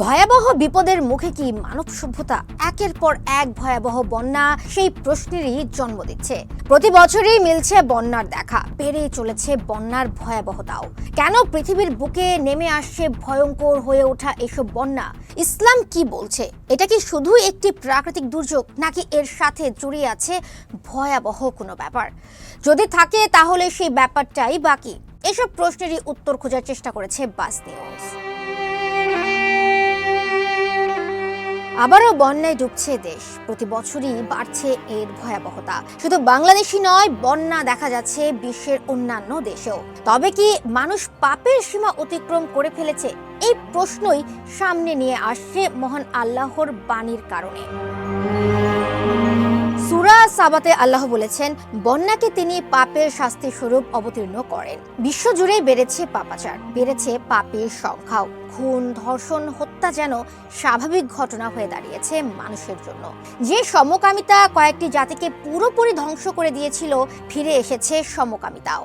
ভয়াবহ বিপদের মুখে কি মানব সভ্যতা একের পর এক ভয়াবহ বন্যা? সেই প্রশ্নেরই জন্ম দিচ্ছে। প্রতি বছরই মিলছে বন্যার দেখা। পেরিয়ে চলেছে বন্যার ভয়াবহতাও। কেন পৃথিবীর বুকে নেমে আসছে ভয়ঙ্কর হয়ে ওঠা এসব বন্যা? ইসলাম কি বলছে? এটা কি শুধু একটি প্রাকৃতিক দুর্যোগ, নাকি এর সাথে জড়িয়ে আছে ভয়াবহ কোনো ব্যাপার? যদি থাকে, তাহলে সেই ব্যাপারটাই বাকি। এসব প্রশ্নেরই উত্তর খোঁজার চেষ্টা করেছে বাস নিউজ আবারও বন্যায় ডুবছে দেশ। প্রতি বছরই বাড়ছে এর ভয়াবহতা। শুধু বাংলাদেশই নয়, বন্যা দেখা যাচ্ছে বিশ্বের অন্যান্য দেশেও। তবে কি মানুষ পাপের সীমা অতিক্রম করে ফেলেছে? এই প্রশ্নই সামনে নিয়ে আসছে মহান আল্লাহর বাণীর কারণে। সুরা সাবাতে আল্লাহ বলেছেন, বন্যাকে তিনি পাপের শাস্তি স্বরূপ অবতীর্ণ করেন। বিশ্বজুড়ে বেড়েছে পাপাচার, বেড়েছে পাপের সংখ্যাও। খুন, ধর্ষণ, হত্যা যেন স্বাভাবিক ঘটনা হয়ে দাঁড়িয়েছে মানুষের জন্য। যে সমকামিতা কয়েকটি জাতিকে পুরোপুরি ধ্বংস করে দিয়েছিল, ফিরে এসেছে সমকামিতাও।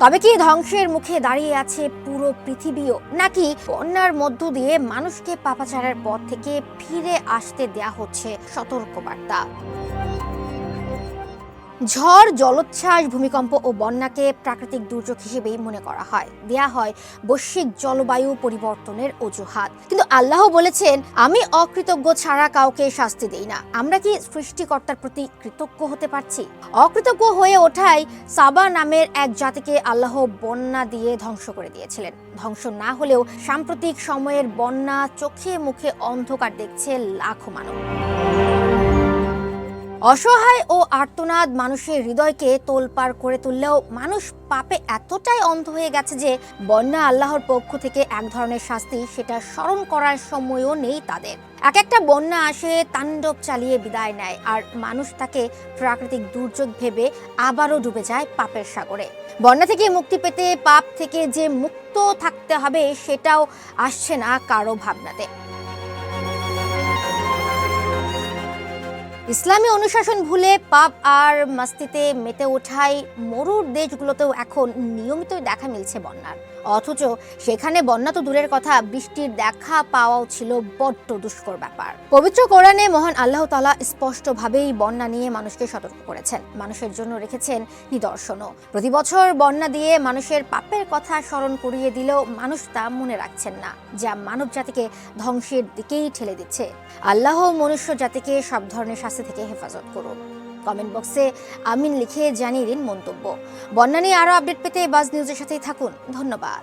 তবে কি ধ্বংসের মুখে দাঁড়িয়ে আছে পুরো পৃথিবীও? নাকি বন্যার মধ্য দিয়ে মানুষকে পাপাচারের পথ থেকে ফিরে আসতে দেয়া হচ্ছে সতর্কবার্তা? ঝড়, জলোচ্ছ্বাস, ভূমিকম্প ও বন্যাকে প্রাকৃতিক দুর্যোগ হিসেবেই মনে করা হয়। দেয়া হয় বৈশ্বিক জলবায়ু পরিবর্তনের অজুহাত। কিন্তু আল্লাহ বলেছেন, আমি অকৃতজ্ঞ ছাড়া কাউকে শাস্তি দেই না। আমরা কি সৃষ্টিকর্তার প্রতি কৃতজ্ঞ হতে পারছি? অকৃতজ্ঞ হয়ে ওঠায় সাবা নামের এক জাতিকে আল্লাহ বন্যা দিয়ে ধ্বংস করে দিয়েছিলেন। ধ্বংস না হলেও সাম্প্রতিক সময়ের বন্যা চোখে মুখে অন্ধকার দেখছে লাখো মানব অসহায় ও আর্তনাদ মানুষের হৃদয়কে তোলপাড় করে তুললেও মানুষ পাপে এতটাই অন্ধ হয়ে গেছে যে বন্যা আল্লাহর পক্ষ থেকে এক ধরনের শাস্তি সেটা স্মরণ করার সময়ও নেই তাদের। এক একটা বন্যা আসে, তাণ্ডব চালিয়ে বিদায় নেয় আর মানুষ তাকে প্রাকৃতিক দুর্যোগ ভেবে আবারও ডুবে যায় পাপের সাগরে। বন্যা থেকে মুক্তি পেতে পাপ থেকে যে মুক্ত থাকতে হবে সেটাও আসছে না কারও ভাবনাতে। ইসলামী অনুশাসন ভুলে পাপ আর মাস্তিতে মেতে ওঠায় মরুর দেশগুলোতেও এখন নিয়মিতই দেখা মিলছে বন্যার। অথচ সেখানে বন্যা তো দূরের কথা, বৃষ্টির দেখা পাওয়াও ছিল বড্ড দুষ্কর ব্যাপার। পবিত্র কোরআনে মহান আল্লাহ তালা স্পষ্টভাবেই বন্যা নিয়ে মানুষকে সতর্ক করেছেন। মানুষের জন্য রেখেছেন নিদর্শনও। প্রতি বছর বন্যা দিয়ে মানুষের পাপের কথা স্মরণ করিয়ে দিলেও মানুষ তা মনে রাখছেন না, যা মানব জাতিকে ধ্বংসের দিকেই ঠেলে দিচ্ছে। আল্লাহ মনুষ্য জাতিকে সব ধরনের শাস্তি থেকে হেফাজত করুন। কমেন্ট বক্সে আমিন লিখে জানিয়ে দিন মন্তব্য। বন্যা নিয়ে আরও আপডেট পেতে বাজ নিউজের সাথেই থাকুন। ধন্যবাদ।